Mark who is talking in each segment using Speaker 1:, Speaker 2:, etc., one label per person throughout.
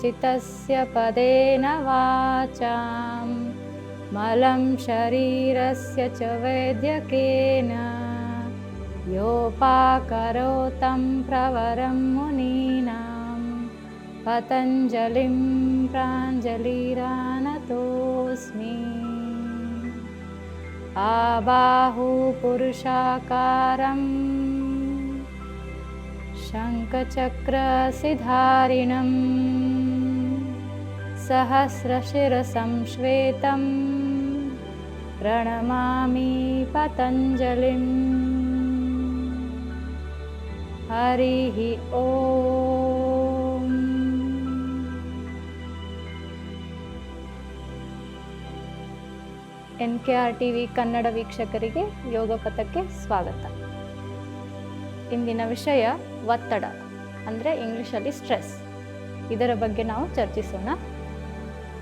Speaker 1: चितस्य पदेन वाचां मलं शरीरस्य च वैद्यकेन। योपाकरोतं प्रवरं मुनीनां पतञ्जलिं प्राञ्जलिरानतोऽस्मि। आबाहुपुरुषाकारम् शङ्खचक्रसिधारिणं सहस्रशिरसं श्वेतं प्रणमामि पतञ्जलिम् हरिः ॐ N K R T V Kannada ವೀಕ್ಷಕರಿಗೆ ಯೋಗ ಪಥಕ್ಕೆ ಸ್ವಾಗತ ಇಂದಿನ ವಿಷಯ ಒತ್ತಡ ಅಂದರೆ ಇಂಗ್ಲೀಷಲ್ಲಿ ಸ್ಟ್ರೆಸ್ ಇದರ ಬಗ್ಗೆ ನಾವು ಚರ್ಚಿಸೋಣ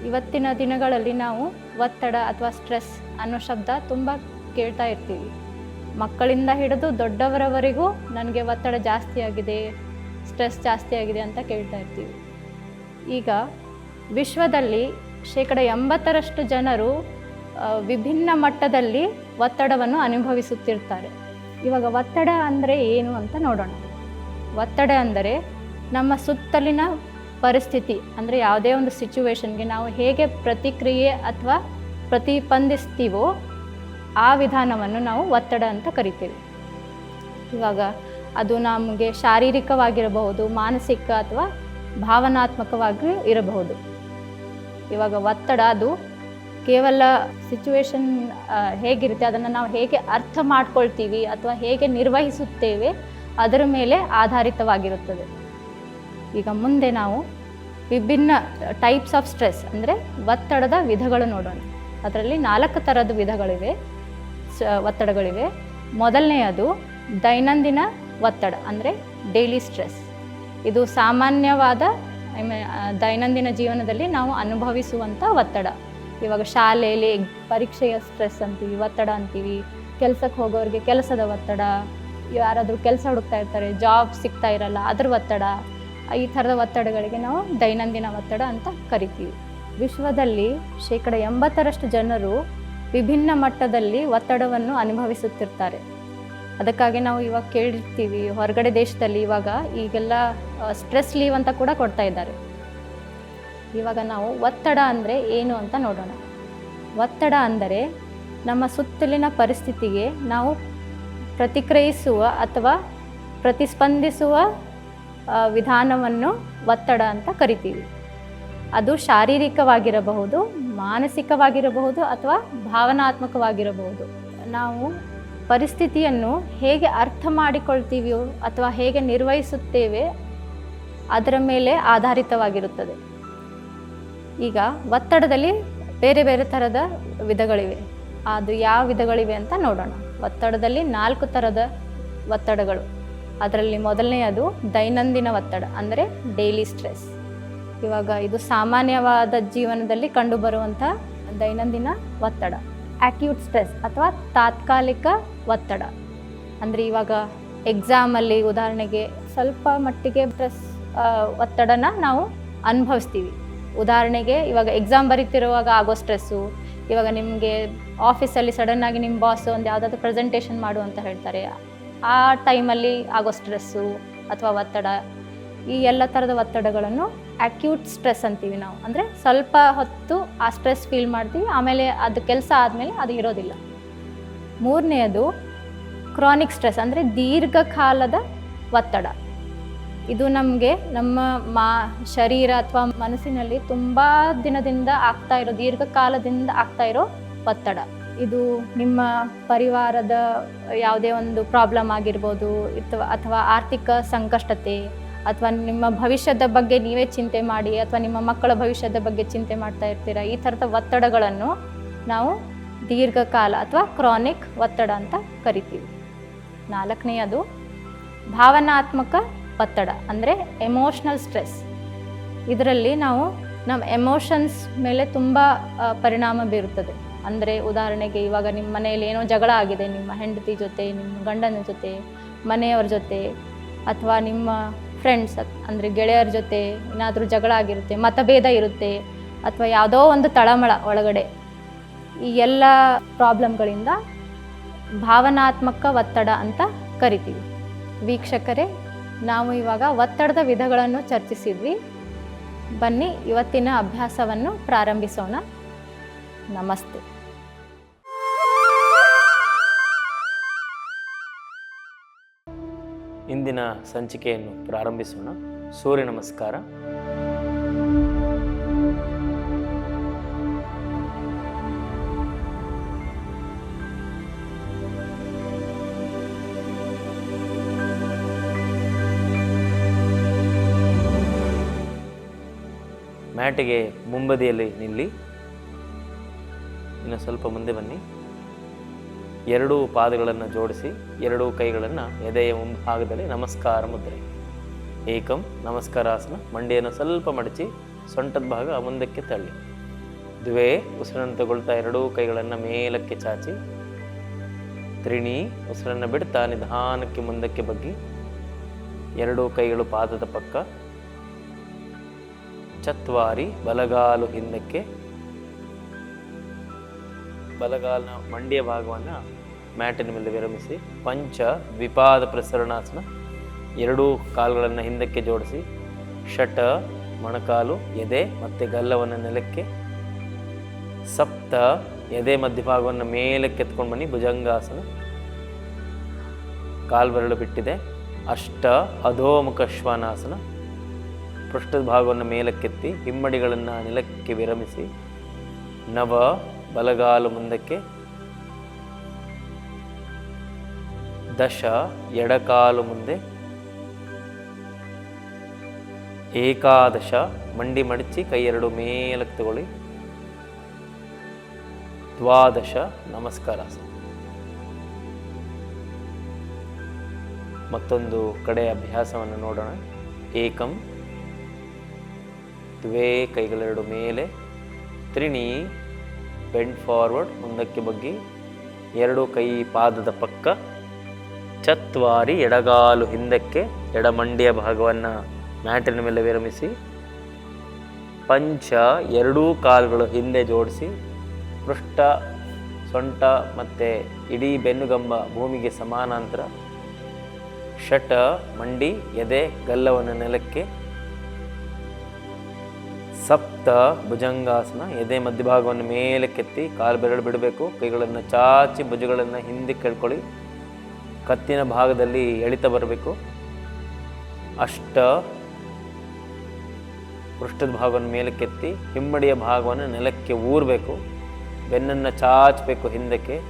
Speaker 1: ಇವತ್ತಿನ ದಿನಗಳಲ್ಲಿ ನಾವು ಒತ್ತಡ ಅಥವಾ ಸ್ಟ್ರೆಸ್ ಅನ್ನೋ ಶಬ್ದ ತುಂಬ ಕೇಳ್ತಾ ಇರ್ತೀವಿ. ಮಕ್ಕಳಿಂದ ಹಿಡಿದು ದೊಡ್ಡವರವರೆಗೂ ನನಗೆ ಒತ್ತಡ ಜಾಸ್ತಿ ಆಗಿದೆ, ಸ್ಟ್ರೆಸ್ ಜಾಸ್ತಿ ಆಗಿದೆ ಅಂತ ಕೇಳ್ತಾ ಇರ್ತೀವಿ. ಈಗ ವಿಶ್ವದಲ್ಲಿ ಶೇಕಡ ಎಂಬತ್ತರಷ್ಟು ಜನರು ವಿಭಿನ್ನ ಮಟ್ಟದಲ್ಲಿ ಒತ್ತಡವನ್ನು ಅನುಭವಿಸುತ್ತಿರ್ತಾರೆ. ಇವಾಗ ಒತ್ತಡ ಅಂದರೆ ಏನು ಅಂತ ನೋಡೋಣ. ಒತ್ತಡ ಅಂದರೆ ನಮ್ಮ ಸುತ್ತಲಿನ ಪರಿಸ್ಥಿತಿ, ಅಂದರೆ ಯಾವುದೇ ಒಂದು ಸಿಚುವೇಶನ್ಗೆ ನಾವು ಹೇಗೆ ಪ್ರತಿಕ್ರಿಯೆ ಅಥವಾ ಪ್ರತಿಪಂದಿಸ್ತೀವೋ ಆ ವಿಧಾನವನ್ನು ನಾವು ಒತ್ತಡ ಅಂತ ಕರಿತೀವಿ. ಇವಾಗ ಅದು ನಮಗೆ ಶಾರೀರಿಕವಾಗಿರಬಹುದು, ಮಾನಸಿಕ ಅಥವಾ ಭಾವನಾತ್ಮಕವಾಗಿ ಇರಬಹುದು. ಇವಾಗ ಒತ್ತಡ ಅದು ಕೇವಲ ಸಿಚುವೇಶನ್ ಹೇಗಿರುತ್ತೆ, ಅದನ್ನು ನಾವು ಹೇಗೆ ಅರ್ಥ ಮಾಡ್ಕೊಳ್ತೀವಿ ಅಥವಾ ಹೇಗೆ ನಿರ್ವಹಿಸುತ್ತೇವೆ ಅದರ ಮೇಲೆ ಆಧಾರಿತವಾಗಿರುತ್ತದೆ. ಈಗ ಮುಂದೆ ನಾವು ವಿಭಿನ್ನ ಟೈಪ್ಸ್ ಆಫ್ ಸ್ಟ್ರೆಸ್ ಅಂದರೆ ಒತ್ತಡದ ವಿಧಗಳು ನೋಡೋಣ. ಅದರಲ್ಲಿ ನಾಲ್ಕು ಥರದ ವಿಧಗಳಿವೆ. ಒತ್ತಡಗಳಿವೆ. ಮೊದಲನೆಯದು ದೈನಂದಿನ ಒತ್ತಡ ಅಂದರೆ ಡೈಲಿ ಸ್ಟ್ರೆಸ್ ಇದು ಸಾಮಾನ್ಯವಾದ ದೈನಂದಿನ ಜೀವನದಲ್ಲಿ ನಾವು ಅನುಭವಿಸುವಂಥ ಒತ್ತಡ. ಇವಾಗ ಶಾಲೆಯಲ್ಲಿ ಪರೀಕ್ಷೆಯ ಸ್ಟ್ರೆಸ್ ಅಂತೀವಿ, ಒತ್ತಡ ಅಂತೀವಿ, ಕೆಲಸಕ್ಕೆ ಹೋಗೋರಿಗೆ ಕೆಲಸದ ಒತ್ತಡ, ಯಾರಾದರೂ ಕೆಲಸ ಹುಡುಕ್ತಾ ಇರ್ತಾರೆ ಜಾಬ್ ಸಿಗ್ತಾ ಇರಲ್ಲ, ಅದ್ರ ಒತ್ತಡ. ಈ ಥರದ ಒತ್ತಡಗಳಿಗೆ ನಾವು ದೈನಂದಿನ ಒತ್ತಡ ಅಂತ ಕರಿತೀವಿ. ವಿಶ್ವದಲ್ಲಿ ಶೇಕಡ ಎಂಬತ್ತರಷ್ಟು ಜನರು ವಿಭಿನ್ನ ಮಟ್ಟದಲ್ಲಿ ಒತ್ತಡವನ್ನು ಅನುಭವಿಸುತ್ತಿರ್ತಾರೆ. ಅದಕ್ಕಾಗಿ ನಾವು ಇವಾಗ ಕೇಳಿರ್ತೀವಿ ಹೊರಗಡೆ ದೇಶದಲ್ಲಿ ಇವಾಗ ಈಗೆಲ್ಲ ಸ್ಟ್ರೆಸ್ ಲೀವ್ ಅಂತ ಕೂಡ ಕೊಡ್ತಾ ಇದ್ದಾರೆ. ಇವಾಗ ನಾವು ಒತ್ತಡ ಅಂದರೆ ಏನು ಅಂತ ನೋಡೋಣ. ಒತ್ತಡ ಅಂದರೆ ನಮ್ಮ ಸುತ್ತಲಿನ ಪರಿಸ್ಥಿತಿಗೆ ನಾವು ಪ್ರತಿಕ್ರಿಯಿಸುವ ಅಥವಾ ಪ್ರತಿಸ್ಪಂದಿಸುವ ವಿಧಾನವನ್ನು ಒತ್ತಡ ಅಂತ ಕರಿತೀವಿ. ಅದು ಶಾರೀರಿಕವಾಗಿರಬಹುದು, ಮಾನಸಿಕವಾಗಿರಬಹುದು ಅಥವಾ ಭಾವನಾತ್ಮಕವಾಗಿರಬಹುದು. ನಾವು ಪರಿಸ್ಥಿತಿಯನ್ನು ಹೇಗೆ ಅರ್ಥ ಮಾಡಿಕೊಳ್ತೀವಿಯೋ ಅಥವಾ ಹೇಗೆ ನಿರ್ವಹಿಸುತ್ತೇವೆ ಅದರ ಮೇಲೆ ಆಧಾರಿತವಾಗಿರುತ್ತದೆ. ಈಗ ಒತ್ತಡದಲ್ಲಿ ಬೇರೆ ಬೇರೆ ಥರದ ವಿಧಗಳಿವೆ. ಅದು ಯಾವ ವಿಧಗಳಿವೆ ಅಂತ ನೋಡೋಣ. ಒತ್ತಡದಲ್ಲಿ ನಾಲ್ಕು ಥರದ ಒತ್ತಡಗಳು. ಅದರಲ್ಲಿ ಮೊದಲನೆಯದು ದೈನಂದಿನ ಒತ್ತಡ, ಅಂದರೆ ಡೈಲಿ ಸ್ಟ್ರೆಸ್ ಇವಾಗ ಇದು ಸಾಮಾನ್ಯವಾದ ಜೀವನದಲ್ಲಿ ಕಂಡುಬರುವಂಥ ದೈನಂದಿನ ಒತ್ತಡ. ಆಕ್ಯೂಟ್ ಸ್ಟ್ರೆಸ್ ಅಥವಾ ತಾತ್ಕಾಲಿಕ ಒತ್ತಡ. ಅಂದರೆ ಇವಾಗ ಎಕ್ಸಾಮಲ್ಲಿ ಉದಾಹರಣೆಗೆ ಸ್ವಲ್ಪ ಮಟ್ಟಿಗೆ ಸ್ಟ್ರೆಸ್ ಒತ್ತಡನ ನಾವು ಅನುಭವಿಸ್ತೀವಿ. ಉದಾಹರಣೆಗೆ ಇವಾಗ ಎಕ್ಸಾಮ್ ಬರೀತಿರುವಾಗ ಆಗೋ ಸ್ಟ್ರೆಸ್ಸು ಇವಾಗ ನಿಮಗೆ ಆಫೀಸಲ್ಲಿ ಸಡನ್ನಾಗಿ ನಿಮ್ಮ ಬಾಸ್ ಒಂದು ಯಾವುದಾದ್ರೂ ಪ್ರೆಸೆಂಟೇಷನ್ ಮಾಡು ಅಂತ ಹೇಳ್ತಾರೆ. ಆ ಟೈಮಲ್ಲಿ ಆಗೋ ಸ್ಟ್ರೆಸ್ಸು ಅಥವಾ ಒತ್ತಡ, ಈ ಎಲ್ಲ ಥರದ ಒತ್ತಡಗಳನ್ನು ಅಕ್ಯೂಟ್ ಸ್ಟ್ರೆಸ್ ಅಂತೀವಿ ನಾವು. ಅಂದರೆ ಸ್ವಲ್ಪ ಹೊತ್ತು ಆ ಸ್ಟ್ರೆಸ್ ಫೀಲ್ ಮಾಡ್ತೀವಿ, ಆಮೇಲೆ ಅದು ಕೆಲಸ ಆದಮೇಲೆ ಅದು ಇರೋದಿಲ್ಲ. ಮೂರನೆಯದು ಕ್ರಾನಿಕ್ ಸ್ಟ್ರೆಸ್ ಅಂದರೆ ದೀರ್ಘಕಾಲದ ಒತ್ತಡ. ಇದು ನಮಗೆ ನಮ್ಮ ಮಾ, ಶರೀರ ಅಥವಾ ಮನಸ್ಸಿನಲ್ಲಿ ತುಂಬ ದಿನದಿಂದ ಆಗ್ತಾ ಇರೋ, ದೀರ್ಘಕಾಲದಿಂದ ಆಗ್ತಾ ಇರೋ ಒತ್ತಡ. ಇದು ನಿಮ್ಮ ಪರಿವಾರದ ಯಾವುದೇ ಒಂದು ಪ್ರಾಬ್ಲಮ್ ಆಗಿರ್ಬೋದು ಅಥವಾ ಆರ್ಥಿಕ ಸಂಕಷ್ಟತೆ, ಅಥವಾ ನಿಮ್ಮ ಭವಿಷ್ಯದ ಬಗ್ಗೆ ನೀವೇ ಚಿಂತೆ ಮಾಡಿ, ಅಥವಾ ನಿಮ್ಮ ಮಕ್ಕಳ ಭವಿಷ್ಯದ ಬಗ್ಗೆ ಚಿಂತೆ ಮಾಡ್ತಾ ಇರ್ತೀರ? ಈ ಥರದ ಒತ್ತಡಗಳನ್ನು ನಾವು ದೀರ್ಘಕಾಲ ಅಥವಾ ಕ್ರಾನಿಕ್ ಒತ್ತಡ ಅಂತ ಕರಿತೀವಿ. ನಾಲ್ಕನೆಯದು, ಭಾವನಾತ್ಮಕ ಒತ್ತಡ, ಅಂದರೆ ಎಮೋಷ್ನಲ್ ಸ್ಟ್ರೆಸ್ ಇದರಲ್ಲಿ ನಾವು ನಮ್ಮ ಎಮೋಷನ್ಸ್ ಮೇಲೆ ತುಂಬ ಪರಿಣಾಮ ಬೀರುತ್ತದೆ. ಅಂದರೆ ಉದಾಹರಣೆಗೆ ಇವಾಗ ನಿಮ್ಮ ಮನೆಯಲ್ಲಿ ಏನೋ ಜಗಳ ಆಗಿದೆ, ನಿಮ್ಮ ಹೆಂಡತಿ ಜೊತೆ, ನಿಮ್ಮ ಗಂಡನ ಜೊತೆ, ಮನೆಯವ್ರ ಜೊತೆ, ಅಥವಾ ನಿಮ್ಮ ಫ್ರೆಂಡ್ಸ್ ಅಂದರೆ ಗೆಳೆಯರ ಜೊತೆ ಏನಾದರೂ ಜಗಳ ಆಗಿರುತ್ತೆ, ಮತಭೇದ ಇರುತ್ತೆ, ಅಥವಾ ಯಾವುದೋ ಒಂದು ತಳಮಳ ಒಳಗಡೆ, ಈ ಎಲ್ಲ ಪ್ರಾಬ್ಲಮ್ಗಳಿಂದ ಭಾವನಾತ್ಮಕ ಒತ್ತಡ ಅಂತ ಕರಿತೀವಿ. ವೀಕ್ಷಕರೇ, ನಾವು ಇವಾಗ ಒತ್ತಡದ ವಿಧಗಳನ್ನು ಚರ್ಚಿಸಿದ್ವಿ. ಬನ್ನಿ, ಇವತ್ತಿನ ಅಭ್ಯಾಸವನ್ನು ಪ್ರಾರಂಭಿಸೋಣ. ನಮಸ್ತೆ.
Speaker 2: ಇಂದಿನ ಸಂಚಿಕೆಯನ್ನು ಪ್ರಾರಂಭಿಸೋಣ. ಸೂರ್ಯ ನಮಸ್ಕಾರ. ಮ್ಯಾಟಿಗೆ ಮುಂಬದಿಯಲ್ಲಿ ನಿಲ್ಲಿ. ಇನ್ನು ಸ್ವಲ್ಪ ಮುಂದೆ ಬನ್ನಿ. ಎರಡೂ ಪಾದಗಳನ್ನು ಜೋಡಿಸಿ, ಎರಡೂ ಕೈಗಳನ್ನು ಎದೆಯ ಮುಂಭಾಗದಲ್ಲಿ ನಮಸ್ಕಾರ ಮುದ್ರೆ. ಏಕಂ ನಮಸ್ಕಾರಾಸನ ಮಂಡಿಯನ್ನು ಸ್ವಲ್ಪ ಮಡಚಿ ಸೊಂಟದ ಭಾಗ ಮುಂದಕ್ಕೆ ತಳ್ಳಿ. ದ್ವೇ ಉಸಿರನ್ನು ತಗೊಳ್ತಾ ಎರಡೂ ಕೈಗಳನ್ನು ಮೇಲಕ್ಕೆ ಚಾಚಿ, ತ್ರಿಣಿ ಉಸಿರನ್ನು ಬಿಡ್ತಾ ನಿಧಾನಕ್ಕೆ ಮುಂದಕ್ಕೆ ಬಗ್ಗಿ, ಎರಡೂ ಕೈಗಳು ಪಾದದ ಪಕ್ಕ, ಚತ್ವಾರಿ ಬಲಗಾಲು ಹಿಂದಕ್ಕೆ ಬಲಗಾಲಿನ ಮಂಡಿಯ ಭಾಗವನ್ನು ಮ್ಯಾಟಿನ ಮೇಲೆ ವಿರಮಿಸಿ ಪಂಚ ದ್ವಿಪಾದ ಪ್ರಸರಣಾಸನ ಎರಡೂ ಕಾಲುಗಳನ್ನು ಹಿಂದಕ್ಕೆ ಜೋಡಿಸಿ ಷಟ, ಮೊಣಕಾಲು, ಎದೆ ಮತ್ತು ಗಲ್ಲವನ್ನು ನೆಲಕ್ಕೆ, ಸಪ್ತ, ಎದೆ ಮಧ್ಯಭಾಗವನ್ನು ಮೇಲಕ್ಕೆ ಎತ್ಕೊಂಡು ಬನ್ನಿ, ಭುಜಂಗಾಸನ. ಕಾಲ್ಬೆರಳು ಬಿಟ್ಟಿದೆ. ಅಷ್ಟ, ಅಧೋಮುಖ ಶ್ವಾನಾಸನ. ಪೃಷ್ಠದ ಭಾಗವನ್ನು ಮೇಲಕ್ಕೆತ್ತಿ, ಹಿಮ್ಮಡಿಗಳನ್ನು ನೆಲಕ್ಕೆ ವಿರಮಿಸಿ, ನವ ಬಲಗಾಲು ಮುಂದಕ್ಕೆ. ದಶ ಎಡಕಾಲು ಮುಂದೆ. ಏಕಾದಶ ಮಂಡಿ ಮಡಚಿ ಕೈ ಎರಡು ಮೇಲಕ್ಕೆ ತಗೊಳ್ಳಿ. ದ್ವಾದಶ ನಮಸ್ಕಾರ. ಮತ್ತೊಂದು ಕಡೆ ಅಭ್ಯಾಸವನ್ನು ನೋಡೋಣ. ಏಕಂ. ದ್ವೇ ಕೈಗಳೆರಡು ಮೇಲೆ. ತ್ರಿಣಿ. ಬೆಂಡ್ ಫಾರ್ವರ್ಡ್, ಮುಂದಕ್ಕೆ ಬಗ್ಗಿ ಎರಡು ಕೈ ಪಾದದ ಪಕ್ಕ ಚತ್ವಾರಿ ಎಡಗಾಲು ಹಿಂದಕ್ಕೆ ಎಡಮಂಡಿಯ ಭಾಗವನ್ನು ಮ್ಯಾಟಿನ ಮೇಲೆ ವಿರಮಿಸಿ, ಪಂಚ ಎರಡೂ ಕಾಲುಗಳು ಹಿಂದೆ ಜೋಡಿಸಿ, ಪೃಷ್ಠ, ಸೊಂಟ ಮತ್ತು ಇಡೀ ಬೆನ್ನುಗಂಬ ಭೂಮಿಗೆ ಸಮಾನಾಂತರ ಷಟ, ಮಂಡಿ, ಎದೆ, ಗಲ್ಲವನ್ನು ನೆಲಕ್ಕೆ ಸಪ್ತ ಭುಜಂಗಾಸನ, ಎದೆ ಮಧ್ಯಭಾಗವನ್ನು ಮೇಲಕ್ಕೆತ್ತಿ ಕಾಲು ಬೆರಳು ಬಿಡಬೇಕು. ಕೈಗಳನ್ನು ಚಾಚಿ ಭುಜಗಳನ್ನು ಹಿಂದೆ ಕೇಳ್ಕೊಳ್ಳಿ. ಕತ್ತಿನ ಭಾಗದಲ್ಲಿ ಎಳಿತ ಬರಬೇಕು. ಅಷ್ಟ ಪೃಷ್ಠದ ಭಾಗವನ್ನು ಮೇಲೆ ಕೆತ್ತಿ ಹಿಮ್ಮಡಿಯ ಭಾಗವನ್ನು ನೆಲಕ್ಕೆ ಊರಬೇಕು. ಬೆನ್ನನ್ನು ಚಾಚಬೇಕು ಹಿಂದಕ್ಕೆ.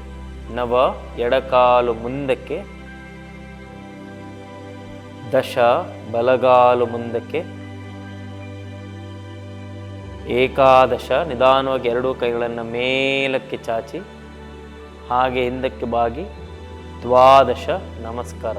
Speaker 2: ನವ ಎಡಕಾಲು ಮುಂದಕ್ಕೆ. ದಶ ಬಲಗಾಲು ಮುಂದಕ್ಕೆ. ಏಕಾದಶ ನಿಧಾನವಾಗಿ ಎರಡೂ ಕೈಗಳನ್ನು ಮೇಲಕ್ಕೆ ಚಾಚಿ ಹಾಗೆ ಹಿಂದಕ್ಕೆ ಬಾಗಿ ದ್ವಾದಶ ನಮಸ್ಕಾರ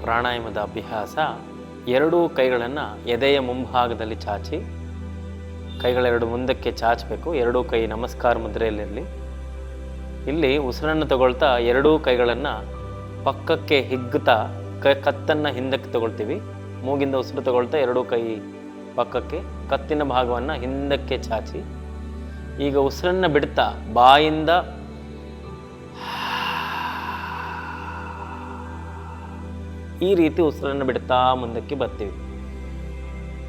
Speaker 2: ಪ್ರಾಣಾಯಾಮದ ಅಭ್ಯಾಸ ಎರಡೂ ಕೈಗಳನ್ನು ಎದೆಯ ಮುಂಭಾಗದಲ್ಲಿ ಚಾಚಿ, ಕೈಗಳೆರಡು ಮುಂದಕ್ಕೆ ಚಾಚಬೇಕು, ಎರಡೂ ಕೈ ನಮಸ್ಕಾರ ಮುದ್ರೆಯಲ್ಲಿರಲಿ. ಇಲ್ಲಿ ಉಸಿರನ್ನು ತಗೊಳ್ತಾ ಎರಡೂ ಕೈಗಳನ್ನು ಪಕ್ಕಕ್ಕೆ ಹಿಗ್ಗುತ್ತಾ ಕ, ಕತ್ತನ್ನು ಹಿಂದಕ್ಕೆ ತಗೊಳ್ತೀವಿ. ಮೂಗಿಂದ ಉಸಿರು ತಗೊಳ್ತಾ ಎರಡೂ ಕೈ ಪಕ್ಕಕ್ಕೆ, ಕತ್ತಿನ ಭಾಗವನ್ನು ಹಿಂದಕ್ಕೆ ಚಾಚಿ. ಈಗ ಉಸಿರನ್ನು ಬಿಡ್ತಾ ಬಾಯಿಂದ ಈ ರೀತಿ ಉಸಿರನ್ನು ಬಿಡ್ತಾ ಮುಂದಕ್ಕೆ ಬರ್ತೀವಿ.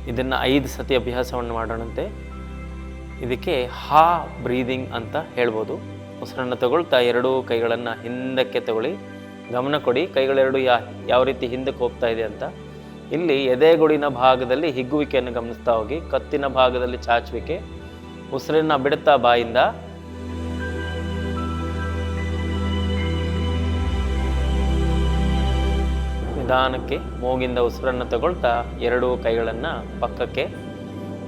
Speaker 2: ಇದನ್ನು ಐದು ಸತಿ ಅಭ್ಯಾಸವನ್ನು ಮಾಡೋಣಂತೆ. ಇದಕ್ಕೆ ಹಾ ಬ್ರೀದಿಂಗ್ ಅಂತ ಹೇಳ್ಬೋದು. ಉಸಿರನ್ನು ತಗೊಳ್ತಾ ಎರಡೂ ಕೈಗಳನ್ನು ಹಿಂದಕ್ಕೆ ತಗೊಳ್ಳಿ. ಗಮನ ಕೊಡಿ, ಕೈಗಳೆರಡು ಯಾ, ಯಾವ ರೀತಿ ಹಿಂದಕ್ಕೆ ಹೋಗ್ತಾ ಇದೆ ಅಂತ. ಇಲ್ಲಿ ಎದೆಗುಡಿನ ಭಾಗದಲ್ಲಿ ಹಿಗ್ಗುವಿಕೆಯನ್ನು ಗಮನಿಸ್ತಾ ಹೋಗಿ, ಕತ್ತಿನ ಭಾಗದಲ್ಲಿ ಚಾಚುವಿಕೆ. ಉಸಿರನ್ನು ಬಿಡುತ್ತಾ ಬಾಯಿಂದ ನಿಧಾನಕ್ಕೆ ಮೂಗಿಂದ ಉಸಿರನ್ನು ತಗೊಳ್ತಾ ಎರಡೂ ಕೈಗಳನ್ನು ಪಕ್ಕಕ್ಕೆ,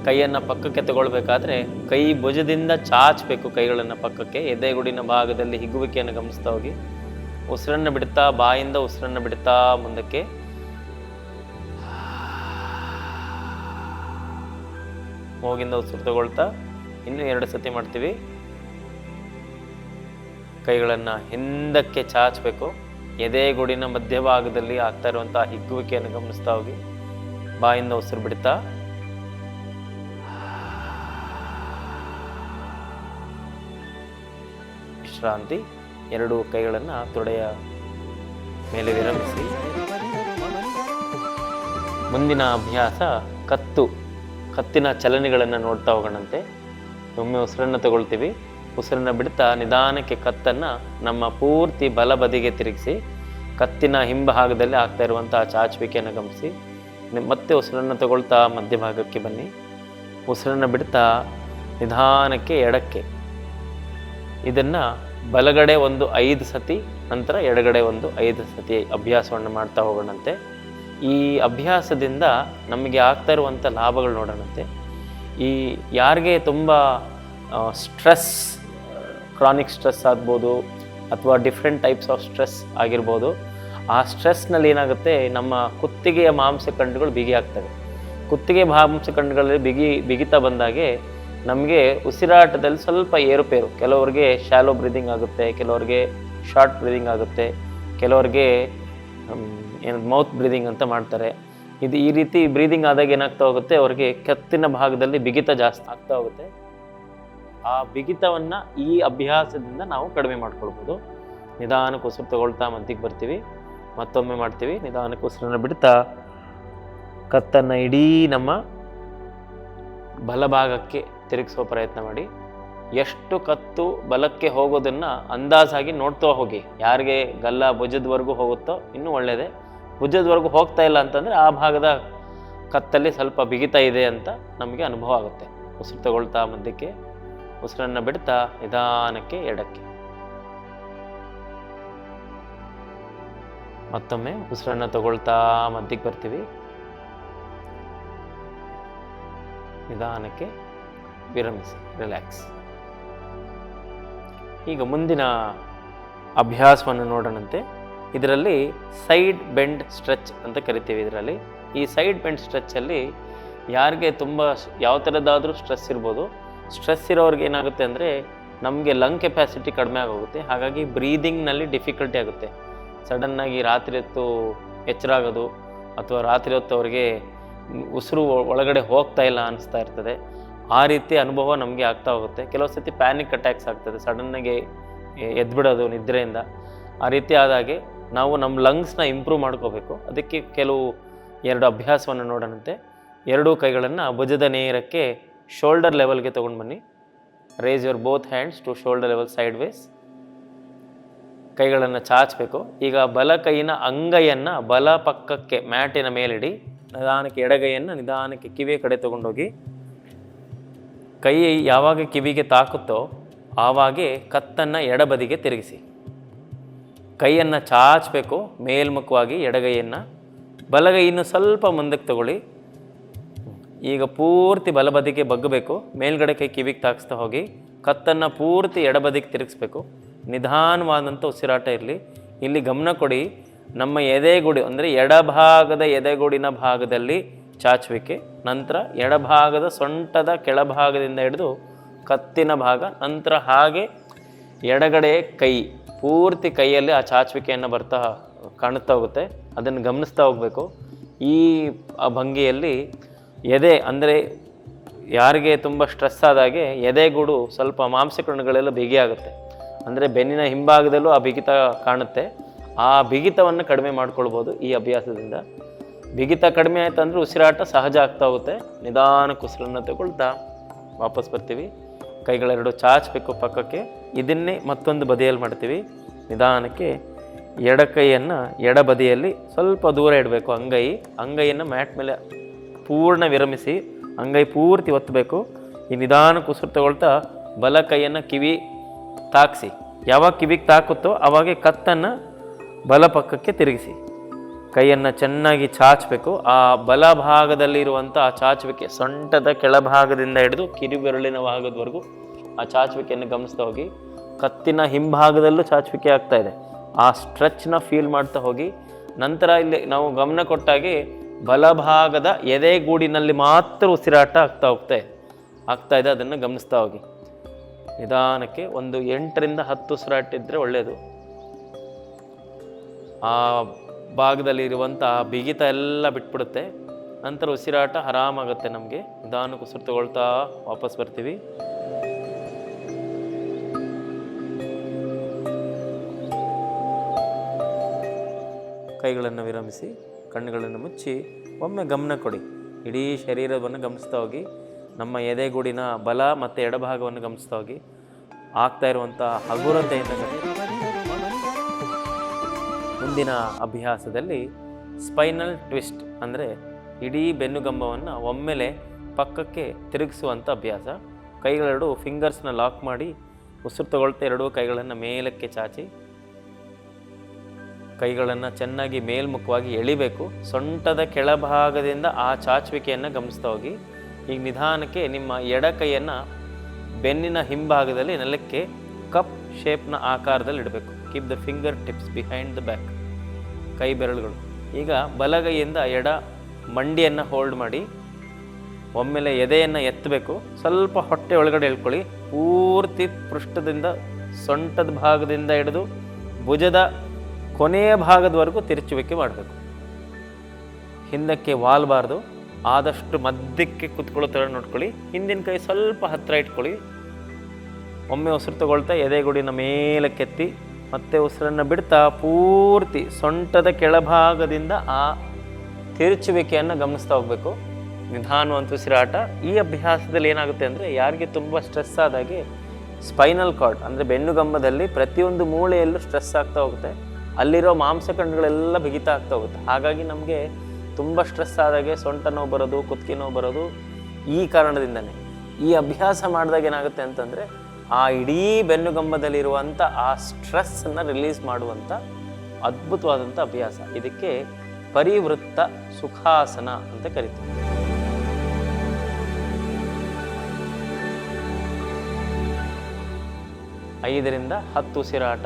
Speaker 2: ಕೈಯನ್ನು ಪಕ್ಕಕ್ಕೆ ತಗೊಳ್ಬೇಕಾದ್ರೆ ಕೈ ಭುಜದಿಂದ ಚಾಚಬೇಕು, ಕೈಗಳನ್ನು ಪಕ್ಕಕ್ಕೆ. ಎದೆಗುಡಿನ ಭಾಗದಲ್ಲಿ ಹಿಗ್ಗುವಿಕೆಯನ್ನು ಗಮನಿಸ್ತಾ ಹೋಗಿ. ಉಸಿರನ್ನು ಬಿಡ್ತಾ, ಬಾಯಿಂದ ಉಸಿರನ್ನು ಬಿಡ್ತಾ ಮುಂದಕ್ಕೆ. ಮೂಗಿಂದ ಉಸಿರು ತಗೊಳ್ತಾ ಇನ್ನೂ ಎರಡು ಸತಿ ಮಾಡ್ತೀವಿ. ಕೈಗಳನ್ನು ಹಿಂದಕ್ಕೆ ಚಾಚಬೇಕು. ಎದೆಗುಡಿನ ಮಧ್ಯಭಾಗದಲ್ಲಿ ಆಗ್ತಾ ಇರುವಂತಹ ಹಿಗ್ಗುವಿಕೆಯನ್ನು ಗಮನಿಸ್ತಾ ಹೋಗಿ. ಬಾಯಿಂದ ಉಸಿರು ಬಿಡ್ತಾ. ವಿಶ್ರಾಂತಿ. ಎರಡು ಕೈಗಳನ್ನು ತೊಡೆಯ ಮೇಲೆ ವಿರಮಿಸಿ. ಮುಂದಿನ ಅಭ್ಯಾಸ ಕತ್ತು. ಕತ್ತಿನ ಚಲನೆಗಳನ್ನು ನೋಡ್ತಾ ಹೋಗೋಣಂತೆ. ಒಮ್ಮೆ ಉಸಿರನ್ನು ತಗೊಳ್ತೀವಿ. ಉಸಿರನ್ನು ಬಿಡ್ತಾ ನಿಧಾನಕ್ಕೆ ಕತ್ತನ್ನು ನಮ್ಮ ಪೂರ್ತಿ ಬಲಬದಿಗೆ ತಿರುಗಿಸಿ, ಕತ್ತಿನ ಹಿಂಭಾಗದಲ್ಲಿ ಆಗ್ತಾ ಇರುವಂತಹ ಚಾಚುವಿಕೆಯನ್ನು ಗಮನಿಸಿ ಮತ್ತೆ ಉಸಿರನ್ನು ತಗೊಳ್ತಾ ಮಧ್ಯಭಾಗಕ್ಕೆ ಬನ್ನಿ. ಉಸಿರನ್ನು ಬಿಡ್ತಾ ನಿಧಾನಕ್ಕೆ ಎಡಕ್ಕೆ. ಇದನ್ನು ಬಲಗಡೆ ಒಂದು ಐದು ಸತಿ, ನಂತರ ಎಡಗಡೆ ಒಂದು ಐದು ಸತಿ ಅಭ್ಯಾಸವನ್ನು ಮಾಡ್ತಾ ಹೋಗೋಣಂತೆ. ಈ ಅಭ್ಯಾಸದಿಂದ ನಮಗೆ ಆಗ್ತಾ ಇರುವಂಥ ಲಾಭಗಳು ನೋಡೋಣಂತೆ. ಈ ಯಾರಿಗೆ ತುಂಬ ಸ್ಟ್ರೆಸ್ ಕ್ರಾನಿಕ್ ಸ್ಟ್ರೆಸ್ ಆಗ್ಬೋದು ಅಥವಾ ಡಿಫ್ರೆಂಟ್ ಟೈಪ್ಸ್ ಆಫ್ ಸ್ಟ್ರೆಸ್ ಆಗಿರ್ಬೋದು, ಆ ಸ್ಟ್ರೆಸ್ನಲ್ಲಿ ಏನಾಗುತ್ತೆ? ನಮ್ಮ ಕುತ್ತಿಗೆಯ ಮಾಂಸಖಂಡಗಳು ಬಿಗಿ ಆಗ್ತವೆ. ಕುತ್ತಿಗೆ ಮಾಂಸಖಂಡಗಳಲ್ಲಿ ಬಿಗಿ, ಬಿಗಿತಾ ಬಂದಾಗೆ ನಮಗೆ ಉಸಿರಾಟದಲ್ಲಿ ಸ್ವಲ್ಪ ಏರುಪೇರು, ಕೆಲವರಿಗೆ ಶಾಲೋ ಬ್ರೀದಿಂಗ್ ಆಗುತ್ತೆ, ಕೆಲವರಿಗೆ ಶಾರ್ಟ್ ಬ್ರೀದಿಂಗ್ ಆಗುತ್ತೆ, ಕೆಲವರಿಗೆ ಏನು ಮೌತ್ ಬ್ರೀದಿಂಗ್ ಅಂತ ಮಾಡ್ತಾರೆ. ಇದು ಈ ರೀತಿ ಬ್ರೀದಿಂಗ್ ಆದಾಗ ಏನಾಗ್ತಾ ಹೋಗುತ್ತೆ? ಅವ್ರಿಗೆ ಕೆತ್ತಿನ ಭಾಗದಲ್ಲಿ ಬಿಗಿತ ಜಾಸ್ತಿ ಆಗ್ತಾ ಹೋಗುತ್ತೆ. ಆ ಬಿಗಿತವನ್ನು ಈ ಅಭ್ಯಾಸದಿಂದ ನಾವು ಕಡಿಮೆ ಮಾಡ್ಕೊಳ್ಬೋದು. ನಿಧಾನಕ್ಕೆ ಉಸಿರು ತಗೊಳ್ತಾ ಮಧ್ಯಕ್ಕೆ ಬರ್ತೀವಿ. ಮತ್ತೊಮ್ಮೆ ಮಾಡ್ತೀವಿ. ನಿಧಾನಕ್ಕೆ ಉಸಿರನ್ನು ಬಿಡ್ತಾ ಕತ್ತನ್ನು ಇಡೀ ನಮ್ಮ ಬಲಭಾಗಕ್ಕೆ ತಿರುಗಿಸೋ ಪ್ರಯತ್ನ ಮಾಡಿ. ಎಷ್ಟು ಕತ್ತು ಬಲಕ್ಕೆ ಹೋಗೋದನ್ನು ಅಂದಾಜಾಗಿ ನೋಡ್ತಾ ಹೋಗಿ. ಯಾರಿಗೆ ಗಲ್ಲ ಭುಜದವರೆಗೂ ಹೋಗುತ್ತೋ ಇನ್ನೂ ಒಳ್ಳೆಯದೇ ಭುಜದವರೆಗೂ ಹೋಗ್ತಾ ಇಲ್ಲ ಅಂತಂದರೆ ಆ ಭಾಗದ ಕತ್ತಲ್ಲಿ ಸ್ವಲ್ಪ ಬಿಗಿತ ಇದೆ ಅಂತ ನಮಗೆ ಅನುಭವ ಆಗುತ್ತೆ. ಉಸಿರು ತಗೊಳ್ತಾ ಮಧ್ಯಕ್ಕೆ ಉಸಿರನ್ನು ಬಿಡ್ತಾ ನಿಧಾನಕ್ಕೆ ಎಡಕ್ಕೆ. ಮತ್ತೊಮ್ಮೆ ಉಸಿರನ್ನು ತಗೊಳ್ತಾ ಮಧ್ಯಕ್ಕೆ ಬರ್ತೀವಿ. ನಿಧಾನಕ್ಕೆ ವಿರಮಿಸಿ, ರಿಲ್ಯಾಕ್ಸ್. ಈಗ ಮುಂದಿನ ಅಭ್ಯಾಸವನ್ನು ನೋಡೋಣಂತೆ. ಇದರಲ್ಲಿ ಸೈಡ್ ಬೆಂಡ್ ಸ್ಟ್ರೆಚ್ ಅಂತ ಕರಿತೀವಿ ಇದರಲ್ಲಿ. ಈ ಸೈಡ್ ಬೆಂಡ್ ಸ್ಟ್ರೆಚ್ಚಲ್ಲಿ ಯಾರಿಗೆ ತುಂಬ ಯಾವ ಥರದ್ದಾದರೂ ಸ್ಟ್ರೆಸ್ ಇರ್ಬೋದು. ಸ್ಟ್ರೆಸ್ ಇರೋರಿಗೆ ಏನಾಗುತ್ತೆ ಅಂದರೆ ನಮಗೆ ಲಂಗ್ ಕೆಪಾಸಿಟಿ ಕಡಿಮೆ ಆಗೋಗುತ್ತೆ. ಹಾಗಾಗಿ ಬ್ರೀದಿಂಗ್ನಲ್ಲಿ ಡಿಫಿಕಲ್ಟಿ ಆಗುತ್ತೆ. ಸಡನ್ನಾಗಿ ರಾತ್ರಿ ಹೊತ್ತು ಎಚ್ಚರ ಆಗೋದು ಅಥವಾ ರಾತ್ರಿ ಹೊತ್ತು ಅವರಿಗೆ ಉಸಿರು ಒಳಗಡೆ ಹೋಗ್ತಾ ಇಲ್ಲ ಅನಿಸ್ತಾ ಇರ್ತದೆ. ಆ ರೀತಿ ಅನುಭವ ನಮಗೆ ಆಗ್ತಾ ಹೋಗುತ್ತೆ. ಕೆಲವು ಸತಿ ಪ್ಯಾನಿಕ್ ಅಟ್ಯಾಕ್ಸ್ ಆಗ್ತದೆ. ಸಡನ್ನಾಗಿ ಎದ್ಬಿಡೋದು ನಿದ್ರೆಯಿಂದ. ಆ ರೀತಿ ಆದಾಗೆ ನಾವು ನಮ್ಮ ಲಂಗ್ಸ್ನ ಇಂಪ್ರೂವ್ ಮಾಡ್ಕೋಬೇಕು. ಅದಕ್ಕೆ ಕೆಲವು ಎರಡು ಅಭ್ಯಾಸವನ್ನು ನೋಡೋಣಂತೆ. ಎರಡೂ ಕೈಗಳನ್ನು ಭುಜದ ನೇರಕ್ಕೆ ಶೋಲ್ಡರ್ ಲೆವೆಲ್ಗೆ ತೊಗೊಂಡು ಬನ್ನಿ. Raise your both hands to shoulder level sideways ಕೈಗಳನ್ನು ಚಾಚಬೇಕು. ಈಗ ಬಲ ಕೈಯಿನ ಅಂಗೈಯನ್ನು ಬಲ ಪಕ್ಕಕ್ಕೆ ಮ್ಯಾಟಿನ ಮೇಲಿಡಿ. ನಿಧಾನಕ್ಕೆ ಎಡಗೈಯನ್ನು ನಿಧಾನಕ್ಕೆ ಕಿವಿಯ ಕಡೆ ತೊಗೊಂಡೋಗಿ. ಕೈ ಯಾವಾಗ ಕಿವಿಗೆ ತಾಕುತ್ತೋ ಆವಾಗೆ ಕತ್ತನ್ನು ಎಡಬದಿಗೆ ತಿರುಗಿಸಿ. ಕೈಯನ್ನು ಚಾಚಬೇಕು ಮೇಲ್ಮುಖವಾಗಿ ಎಡಗೈಯನ್ನು. ಬಲಗೈಯನ್ನು ಸ್ವಲ್ಪ ಮುಂದಕ್ಕೆ ತಗೊಳ್ಳಿ. ಈಗ ಪೂರ್ತಿ ಬಲಬದಿಗೆ ಬಗ್ಗಬೇಕು. ಮೇಲ್ಗಡೆ ಕೈ ಕಿವಿಗೆ ತಾಕಿಸ್ತಾ ಹೋಗಿ. ಕತ್ತನ್ನು ಪೂರ್ತಿ ಎಡಬದಿಗೆ ತಿರುಗಿಸ್ಬೇಕು. ನಿಧಾನವಾದಂಥ ಉಸಿರಾಟ ಇರಲಿ. ಇಲ್ಲಿ ಗಮನ ಕೊಡಿ. ನಮ್ಮ ಎದೆಗುಡಿ ಅಂದರೆ ಎಡಭಾಗದ ಎದೆಗುಡಿನ ಭಾಗದಲ್ಲಿ ಚಾಚುವಿಕೆ, ನಂತರ ಎಡಭಾಗದ ಸೊಂಟದ ಕೆಳಭಾಗದಿಂದ ಹಿಡಿದು ಕತ್ತಿನ ಭಾಗ, ನಂತರ ಹಾಗೆ ಎಡಗಡೆ ಕೈ, ಪೂರ್ತಿ ಕೈಯಲ್ಲಿ ಆ ಚಾಚುವಿಕೆಯನ್ನು ಬರ್ತಾ ಕಾಣುತ್ತಾ ಹೋಗುತ್ತೆ. ಅದನ್ನು ಗಮನಿಸ್ತಾ ಹೋಗಬೇಕು. ಈ ಭಂಗಿಯಲ್ಲಿ ಎದೆ ಅಂದರೆ ಯಾರಿಗೆ ತುಂಬ ಸ್ಟ್ರೆಸ್ ಆದಾಗೆ ಎದೆಗೂಡು ಸ್ವಲ್ಪ ಮಾಂಸಕರಣಗಳೆಲ್ಲ ಬಿಗಿಯಾಗುತ್ತೆ ಅಂದರೆ ಬೆನ್ನಿನ ಹಿಂಭಾಗದಲ್ಲೂ ಆ ಬಿಗಿತ ಕಾಣುತ್ತೆ. ಆ ಬಿಗಿತವನ್ನು ಕಡಿಮೆ ಮಾಡ್ಕೊಳ್ಬೋದು ಈ ಅಭ್ಯಾಸದಿಂದ. ಬಿಗಿತ ಕಡಿಮೆ ಆಯ್ತು ಅಂದರೆ ಉಸಿರಾಟ ಸಹಜ ಆಗ್ತಾ ಹೋಗುತ್ತೆ. ನಿಧಾನಕ್ಕೆ ಉಸಿರನ್ನು ತಗೊಳ್ತಾ ವಾಪಸ್ ಬರ್ತೀವಿ. ಕೈಗಳೆರಡು ಚಾಚಬೇಕು ಪಕ್ಕಕ್ಕೆ. ಇದನ್ನೇ ಮತ್ತೊಂದು ಬದಿಯಲ್ಲಿ ಮಾಡ್ತೀವಿ. ನಿಧಾನಕ್ಕೆ ಎಡಕೈಯನ್ನು ಎಡಬದಿಯಲ್ಲಿ ಸ್ವಲ್ಪ ದೂರ ಇಡಬೇಕು ಅಂಗೈ. ಅಂಗೈಯನ್ನು ಮ್ಯಾಟ್ ಮೇಲೆ ಪೂರ್ಣ ವಿರಮಿಸಿ ಅಂಗೈ ಪೂರ್ತಿ ಒತ್ತಬೇಕು. ಈ ನಿಧಾನ ಉಸಿರು ತಗೊಳ್ತಾ ಬಲ ಕೈಯನ್ನು ಕಿವಿ ತಾಕಿಸಿ. ಯಾವಾಗ ಕಿವಿಗೆ ತಾಕುತ್ತೋ ಅವಾಗೆ ಕತ್ತನ್ನು ಬಲ ಪಕ್ಕಕ್ಕೆ ತಿರುಗಿಸಿ. ಕೈಯನ್ನು ಚೆನ್ನಾಗಿ ಚಾಚಬೇಕು. ಆ ಬಲ ಭಾಗದಲ್ಲಿರುವಂಥ ಆ ಚಾಚುವಿಕೆ ಸೊಂಟದ ಕೆಳಭಾಗದಿಂದ ಹಿಡಿದು ಕಿರಿಬೆರಳಿನ ಭಾಗದವರೆಗೂ ಆ ಚಾಚುವಿಕೆಯನ್ನು ಗಮನಿಸ್ತಾ ಹೋಗಿ. ಕತ್ತಿನ ಹಿಂಭಾಗದಲ್ಲೂ ಚಾಚುವಿಕೆ ಆಗ್ತಾ ಇದೆ. ಆ ಸ್ಟ್ರೆಚ್ನ ಫೀಲ್ ಮಾಡ್ತಾ ಹೋಗಿ. ನಂತರ ಇಲ್ಲಿ ನಾವು ಗಮನ ಕೊಟ್ಟಾಗೆ ಬಲಭಾಗದ ಎದೆಗೂಡಿನಲ್ಲಿ ಮಾತ್ರ ಉಸಿರಾಟ ಆಗ್ತಾ ಹೋಗ್ತಾ. ಆಗ್ತಾ ಇದೆ, ಅದನ್ನು ಗಮನಿಸ್ತಾ ಹೋಗಿ. ನಿಧಾನಕ್ಕೆ ಒಂದು ಎಂಟರಿಂದ ಹತ್ತು ಉಸಿರಾಟ ಇದ್ದರೆ ಒಳ್ಳೆಯದು ಆ ಭಾಗದಲ್ಲಿ ಇರುವಂಥ ಬಿಗಿತ ಎಲ್ಲ ಬಿಟ್ಬಿಡುತ್ತೆ. ನಂತರ ಉಸಿರಾಟ ಆರಾಮಾಗುತ್ತೆ ನಮಗೆ. ನಿಧಾನಕ್ಕೆ ಉಸಿರು ತಗೊಳ್ತಾ ವಾಪಸ್ ಬರ್ತೀವಿ. ಕೈಗಳನ್ನು ವಿರಮಿಸಿ. ಕಣ್ಣುಗಳನ್ನು ಮುಚ್ಚಿ ಒಮ್ಮೆ ಗಮನ ಕೊಡಿ. ಇಡೀ ಶರೀರವನ್ನು ಗಮನಿಸ್ತಾ ಹೋಗಿ, ನಮ್ಮ ಎದೆಗೂಡಿನ ಬಲ ಮತ್ತು ಎಡಭಾಗವನ್ನು ಗಮನಿಸ್ತಾ ಹೋಗಿ. ಆಗ್ತಾ ಇರುವಂಥ ಹಗುರತೆಯಿಂದ. ಮುಂದಿನ ಅಭ್ಯಾಸದಲ್ಲಿ ಸ್ಪೈನಲ್ ಟ್ವಿಸ್ಟ್ ಅಂದರೆ ಇಡೀ ಬೆನ್ನುಗಂಬವನ್ನು ಒಮ್ಮೆಲೆ ಪಕ್ಕಕ್ಕೆ ತಿರುಗಿಸುವಂಥ ಅಭ್ಯಾಸ. ಕೈಗಳೆರಡು ಫಿಂಗರ್ಸ್ನ ಲಾಕ್ ಮಾಡಿ ಉಸಿರು ತಗೊಳ್ತಾ ಎರಡೂ ಕೈಗಳನ್ನು ಮೇಲಕ್ಕೆ ಚಾಚಿ ಕೈಗಳನ್ನು ಚೆನ್ನಾಗಿ ಮೇಲ್ಮುಖವಾಗಿ ಎಳಿಬೇಕು. ಸೊಂಟದ ಕೆಳಭಾಗದಿಂದ ಆ ಚಾಚುವಿಕೆಯನ್ನು ಗಮನಿಸ್ತಾ ಹೋಗಿ. ಈಗ ನಿಧಾನಕ್ಕೆ ನಿಮ್ಮ ಎಡ ಕೈಯನ್ನು ಬೆನ್ನಿನ ಹಿಂಭಾಗದಲ್ಲಿ ನೆಲಕ್ಕೆ ಕಪ್ ಶೇಪ್ನ ಆಕಾರದಲ್ಲಿ ಇಡಬೇಕು. Keep the finger tips behind the back ಕೈ ಬೆರಳುಗಳು. ಈಗ ಬಲಗೈಯಿಂದ ಎಡ ಮಂಡಿಯನ್ನು ಹೋಲ್ಡ್ ಮಾಡಿ. ಒಮ್ಮೆಲೆ ಎದೆಯನ್ನು ಎತ್ತಬೇಕು. ಸ್ವಲ್ಪ ಹೊಟ್ಟೆ ಒಳಗಡೆ ಎಳ್ಕೊಳ್ಳಿ. ಪೂರ್ತಿ ಪೃಷ್ಠದಿಂದ ಸೊಂಟದ ಭಾಗದಿಂದ ಹಿಡಿದು ಭುಜದ ಕೊನೆಯ ಭಾಗದವರೆಗೂ ತಿರುಚುವಿಕೆ ಮಾಡಬೇಕು. ಹಿಂದಕ್ಕೆ ವಾಲ್ಬಾರ್ದು. ಆದಷ್ಟು ಮಧ್ಯಕ್ಕೆ ಕುತ್ಕೊಳ್ಳೋ ಥರ ನೋಡ್ಕೊಳ್ಳಿ. ಹಿಂದಿನ ಕೈ ಸ್ವಲ್ಪ ಹತ್ತಿರ ಇಟ್ಕೊಳ್ಳಿ. ಒಮ್ಮೆ ಉಸಿರು ತಗೊಳ್ತಾ ಎದೆಗುಡಿನ ಮೇಲಕ್ಕೆತ್ತಿ ಮತ್ತೆ ಉಸಿರನ್ನು ಬಿಡ್ತಾ ಪೂರ್ತಿ ಸೊಂಟದ ಕೆಳಭಾಗದಿಂದ ಆ ತಿರುಚುವಿಕೆಯನ್ನು ಗಮನಿಸ್ತಾ ಹೋಗಬೇಕು. ನಿಧಾನವಂತ ಉಸಿರಾಟ. ಈ ಅಭ್ಯಾಸದಲ್ಲಿ ಏನಾಗುತ್ತೆ ಅಂದರೆ ಯಾರಿಗೆ ತುಂಬ ಸ್ಟ್ರೆಸ್ ಆದಾಗೆ ಸ್ಪೈನಲ್ ಕಾರ್ಡ್ ಅಂದರೆ ಬೆನ್ನುಗಂಬದಲ್ಲಿ ಪ್ರತಿಯೊಂದು ಮೂಳೆಯಲ್ಲೂ ಸ್ಟ್ರೆಸ್ ಆಗ್ತಾ ಹೋಗುತ್ತೆ. ಅಲ್ಲಿರೋ ಮಾಂಸಖಂಡಗಳೆಲ್ಲ ಬಿಗಿತಾ ಆಗ್ತಾ ಹೋಗುತ್ತೆ. ಹಾಗಾಗಿ ನಮಗೆ ತುಂಬ ಸ್ಟ್ರೆಸ್ ಆದಾಗೆ ಸೊಂಟ ನೋವು ಬರೋದು, ಕುತ್ತಿಗೆ ನೋವು ಬರೋದು ಈ ಕಾರಣದಿಂದನೇ. ಈ ಅಭ್ಯಾಸ ಮಾಡಿದಾಗ ಏನಾಗುತ್ತೆ ಅಂತಂದರೆ ಆ ಇಡೀ ಬೆನ್ನುಗಂಬದಲ್ಲಿರುವಂಥ ಆ ಸ್ಟ್ರೆಸ್ಸನ್ನು ರಿಲೀಸ್ ಮಾಡುವಂಥ ಅದ್ಭುತವಾದಂಥ ಅಭ್ಯಾಸ. ಇದಕ್ಕೆ ಪರಿವೃತ್ತ ಸುಖಾಸನ ಅಂತ ಕರಿತೀವಿ. ಐದರಿಂದ ಹತ್ತು ಉಸಿರಾಟ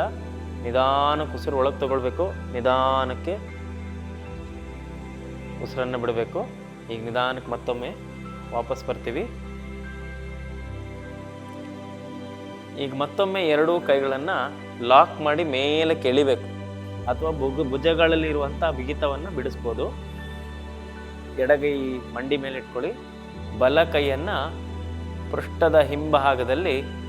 Speaker 2: ನಿಧಾನಕ್ಕೆ ಉಸಿರು ಒಳಗೆ ತಗೊಳ್ಬೇಕು. ನಿಧಾನಕ್ಕೆ ಉಸಿರನ್ನು ಬಿಡಬೇಕು. ಈಗ ನಿಧಾನಕ್ಕೆ ಮತ್ತೊಮ್ಮೆ ವಾಪಸ್ ಬರ್ತೀವಿ. ಈಗ ಮತ್ತೊಮ್ಮೆ ಎರಡೂ ಕೈಗಳನ್ನು ಲಾಕ್ ಮಾಡಿ ಮೇಲೆ ಕೆಳಿಬೇಕು. ಅಥವಾ ಭುಜ ಭುಜಗಳಲ್ಲಿ ಇರುವಂಥ ಬಿಗಿತವನ್ನು ಬಿಡಿಸ್ಬೋದು. ಎಡಗೈ ಮಂಡಿ ಮೇಲೆ ಇಟ್ಕೊಳ್ಳಿ. ಬಲ ಕೈಯನ್ನು ಪೃಷ್ಠದ ಹಿಂಭಾಗದಲ್ಲಿ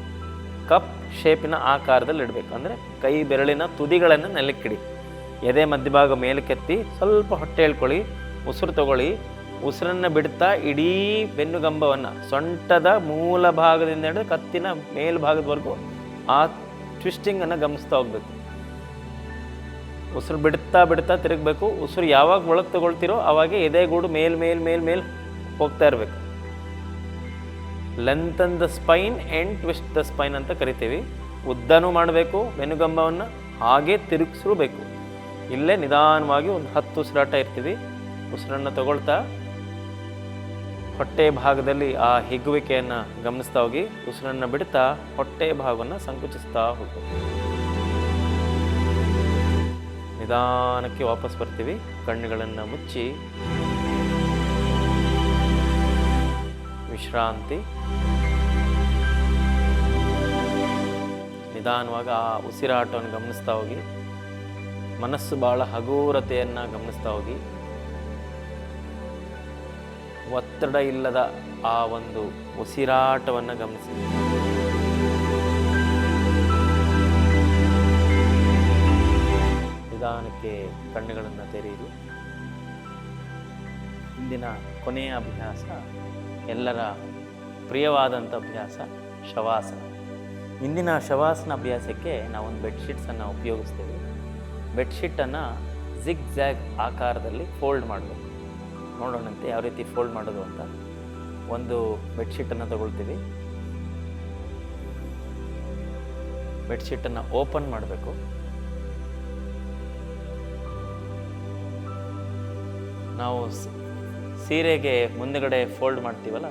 Speaker 2: ಕಪ್ ಶೇಪಿನ ಆಕಾರದಲ್ಲಿ ಇಡಬೇಕು. ಅಂದರೆ ಕೈ ಬೆರಳಿನ ತುದಿಗಳನ್ನು ನೆಲಕ್ಕಿಡಿ. ಎದೆ ಮಧ್ಯಭಾಗ ಮೇಲಕ್ಕೆತ್ತಿ ಸ್ವಲ್ಪ ಹೊಟ್ಟೆ ಹೇಳ್ಕೊಳ್ಳಿ ಉಸಿರು ತಗೊಳ್ಳಿ. ಉಸಿರನ್ನು ಬಿಡ್ತಾ ಇಡೀ ಬೆನ್ನುಗಂಬವನ್ನು ಸೊಂಟದ ಮೂಲ ಭಾಗದಿಂದ ಹಿಡಿದು ಕತ್ತಿನ ಮೇಲ್ಭಾಗದವರೆಗೂ ಆ ಟ್ವಿಸ್ಟಿಂಗನ್ನು ಗಮನಿಸ್ತಾ ಹೋಗ್ಬೇಕು. ಉಸಿರು ಬಿಡ್ತಾ ಬಿಡ್ತಾ ತಿರುಗಬೇಕು. ಉಸಿರು ಯಾವಾಗ ಒಳಗೆ ತಗೊಳ್ತಿರೋ ಅವಾಗೆ ಎದೆಗೂಡು ಮೇಲ್ ಮೇಲ್ ಮೇಲ್ ಮೇಲ್ ಹೋಗ್ತಾ ಇರಬೇಕು. Lengthen the spine and twist the spine ಅಂತ ಕರಿತೀವಿ. ಉದ್ದನೂ ಮಾಡಬೇಕು ಬೆನ್ನುಗಂಬವನ್ನು ಹಾಗೆ ತಿರುಗಿಸಬೇಕು ಇಲ್ಲೇ ನಿಧಾನವಾಗಿ ಒಂದು ಹತ್ತು ಉಸಿರಾಟ ಇರ್ತೀವಿ. ಉಸಿರನ್ನು ತಗೊಳ್ತಾ ಹೊಟ್ಟೆ ಭಾಗದಲ್ಲಿ ಆ ಹಿಗ್ಗುವಿಕೆಯನ್ನು ಗಮನಿಸ್ತಾ ಹೋಗಿ, ಉಸಿರನ್ನು ಬಿಡ್ತಾ ಹೊಟ್ಟೆ ಭಾಗವನ್ನು ಸಂಕುಚಿಸ್ತಾ ಹೋಗ್ತೀವಿ ನಿಧಾನಕ್ಕೆ ವಾಪಸ್ ಬರ್ತೀವಿ, ಕಣ್ಣುಗಳನ್ನು ಮುಚ್ಚಿ. ವಿಶ್ರಾಂತಿ. ನಿಧಾನವಾಗಿ ಆ ಉಸಿರಾಟವನ್ನು ಗಮನಿಸ್ತಾ ಹೋಗಿ. ಮನಸ್ಸು ಭಾಳ ಹಗೂರತೆಯನ್ನು ಗಮನಿಸ್ತಾ ಹೋಗಿ. ಒತ್ತಡ ಇಲ್ಲದ ಆ ಒಂದು ಉಸಿರಾಟವನ್ನು ಗಮನಿಸಿ. ನಿಧಾನಕ್ಕೆ ಕಣ್ಣುಗಳನ್ನು ತೆರೆಯಿರಿ ಇಂದಿನ ಕೊನೆಯ ಅಭ್ಯಾಸ ಎಲ್ಲರ ಪ್ರಿಯವಾದಂಥ ಅಭ್ಯಾಸ ಶವಾಸನ. ಇಂದಿನ ಶವಾಸನ ಅಭ್ಯಾಸಕ್ಕೆ ನಾವೊಂದು ಬೆಡ್ಶೀಟ್ಸನ್ನು ಉಪಯೋಗಿಸ್ತೇವೆ. ಬೆಡ್ಶೀಟನ್ನು ಜಿಗ್ ಜ್ಯಾಗ್ ಆಕಾರದಲ್ಲಿ ಫೋಲ್ಡ್ ಮಾಡಬೇಕು. ನೋಡೋಣಂತೆ ಯಾವ ರೀತಿ ಫೋಲ್ಡ್ ಮಾಡೋದು ಅಂತ. ಒಂದು ಬೆಡ್ಶೀಟನ್ನು ತಗೊಳ್ತೀವಿ. ಬೆಡ್ಶೀಟನ್ನು ಓಪನ್ ಮಾಡಬೇಕು. ನಾವು ಸೀರೆಗೆ ಮುಂದುಗಡೆ ಫೋಲ್ಡ್ ಮಾಡ್ತೀವಲ್ಲ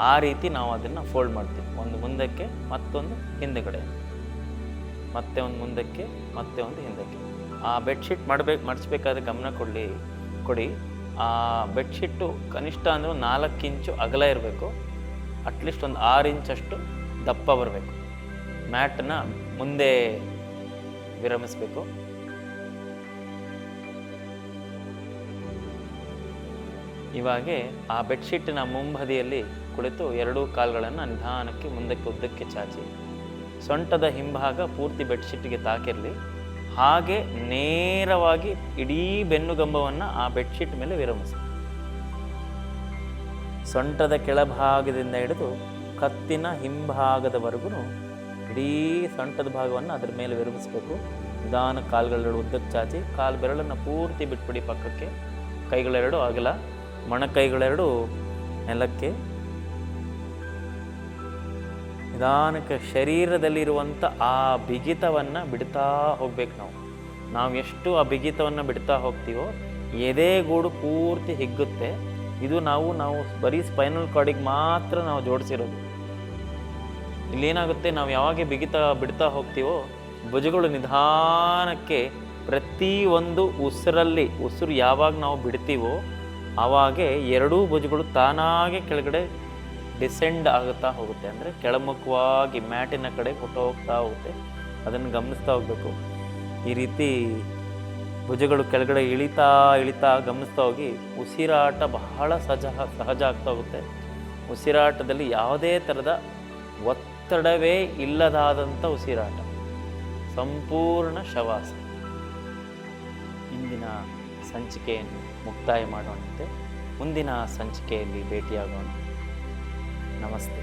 Speaker 2: ಆ ರೀತಿ ನಾವು ಅದನ್ನು ಫೋಲ್ಡ್ ಮಾಡ್ತೀವಿ. ಒಂದು ಮುಂದಕ್ಕೆ, ಮತ್ತೊಂದು ಹಿಂದುಗಡೆ. ಮತ್ತೆ ಒಂದು ಮುಂದಕ್ಕೆ, ಮತ್ತೆ ಒಂದು ಹಿಂದಕ್ಕೆ. ಆ ಬೆಡ್ಶೀಟ್ ಮಾಡಬೇಕು, ಮಡಿಸ್ಬೇಕಾದ್ರೆ ಗಮನ ಕೊಡಲಿ, ಕೊಡಿ. ಆ ಬೆಡ್ಶೀಟು ಕನಿಷ್ಠ ಅಂದರೆ ನಾಲ್ಕು ಇಂಚು ಅಗಲ ಇರಬೇಕು. ಅಟ್ಲೀಸ್ಟ್ ಒಂದು ಆರು ಇಂಚಷ್ಟು ದಪ್ಪ ಬರಬೇಕು. ಮ್ಯಾಟನ್ನ ಮುಂದೆ ವಿರಮಿಸಬೇಕು. ಇವಾಗೆ ಆ ಬೆಡ್ಶೀಟಿನ ಮುಂಬದಿಯಲ್ಲಿ ಕುಳಿತು ಎರಡೂ ಕಾಲುಗಳನ್ನು ನಿಧಾನಕ್ಕೆ ಮುಂದಕ್ಕೆ ಉದ್ದಕ್ಕೆ ಚಾಚಿ. ಸೊಂಟದ ಹಿಂಭಾಗ ಪೂರ್ತಿ ಬೆಡ್ಶೀಟ್ಗೆ ತಾಕಿರಲಿ. ಹಾಗೆ ನೇರವಾಗಿ ಇಡೀ ಬೆನ್ನುಗಂಬವನ್ನು ಆ ಬೆಡ್ಶೀಟ್ ಮೇಲೆ ವಿರಮಿಸಿ. ಸೊಂಟದ ಕೆಳಭಾಗದಿಂದ ಹಿಡಿದು ಕತ್ತಿನ ಹಿಂಭಾಗದವರೆಗೂ ಇಡೀ ಸೊಂಟದ ಭಾಗವನ್ನು ಅದರ ಮೇಲೆ ವಿರಮಿಸಬೇಕು. ನಿಧಾನ ಕಾಲುಗಳೆರಡು ಉದ್ದಕ್ಕೆ ಚಾಚಿ. ಕಾಲು ಬೆರಳನ್ನು ಪೂರ್ತಿ ಬಿಟ್ಬಿಡಿ ಪಕ್ಕಕ್ಕೆ. ಕೈಗಳೆರಡು ಅಗಲ. ಮೊಣಕೈಗಳೆರಡು ನೆಲಕ್ಕೆ. ನಿಧಾನಕ್ಕೆ ಶರೀರದಲ್ಲಿರುವಂಥ ಆ ಬಿಗಿತವನ್ನು ಬಿಡ್ತಾ ಹೋಗ್ಬೇಕು ನಾವು. ನಾವು ಎಷ್ಟು ಆ ಬಿಗಿತವನ್ನು ಬಿಡ್ತಾ ಹೋಗ್ತೀವೋ ಎದೆಗೂಡು ಪೂರ್ತಿ ಹಿಗ್ಗುತ್ತೆ. ಇದು ನಾವು ನಾವು ಬರೀ ಸ್ಪೈನಲ್ ಕಾರ್ಡಿಗೆ ಮಾತ್ರ ನಾವು ಜೋಡಿಸಿರೋದು. ಇಲ್ಲೇನಾಗುತ್ತೆ, ನಾವು ಯಾವಾಗ ಬಿಗಿತ, ಬಿಡ್ತಾ ಹೋಗ್ತೀವೋ, ಭುಜಗಳು ನಿಧಾನಕ್ಕೆ ಪ್ರತಿ ಒಂದು ಉಸಿರಲ್ಲಿ, ಉಸಿರು ಯಾವಾಗ ನಾವು ಬಿಡ್ತೀವೋ, ಆವಾಗೆ ಎರಡೂ ಭುಜಗಳು ತಾನಾಗೆ ಕೆಳಗಡೆ ಡಿಸೆಂಡ್ ಆಗುತ್ತಾ ಹೋಗುತ್ತೆ. ಅಂದರೆ ಕೆಳಮುಖವಾಗಿ ಮ್ಯಾಟಿನ ಕಡೆ ಕೊಟ್ಟು ಹೋಗ್ತಾ ಹೋಗುತ್ತೆ. ಅದನ್ನು ಗಮನಿಸ್ತಾ ಹೋಗಬೇಕು. ಈ ರೀತಿ ಭುಜಗಳು ಕೆಳಗಡೆ ಇಳಿತಾ ಇಳಿತಾ ಗಮನಿಸ್ತಾ ಹೋಗಿ ಉಸಿರಾಟ ಬಹಳ ಸಹಜ ಸಹಜ ಆಗ್ತಾ ಹೋಗುತ್ತೆ. ಉಸಿರಾಟದಲ್ಲಿ ಯಾವುದೇ ಥರದ ಒತ್ತಡವೇ ಇಲ್ಲದಾದಂಥ ಉಸಿರಾಟ. ಸಂಪೂರ್ಣ ಶವಾಸ. ಇಂದಿನ ಸಂಚಿಕೆಯನ್ನು ಮುಕ್ತಾಯ ಮಾಡೋಣಂತೆ. ಮುಂದಿನ ಸಂಚಿಕೆಯಲ್ಲಿ ಭೇಟಿಯಾಗೋಣ. ನಮಸ್ತೆ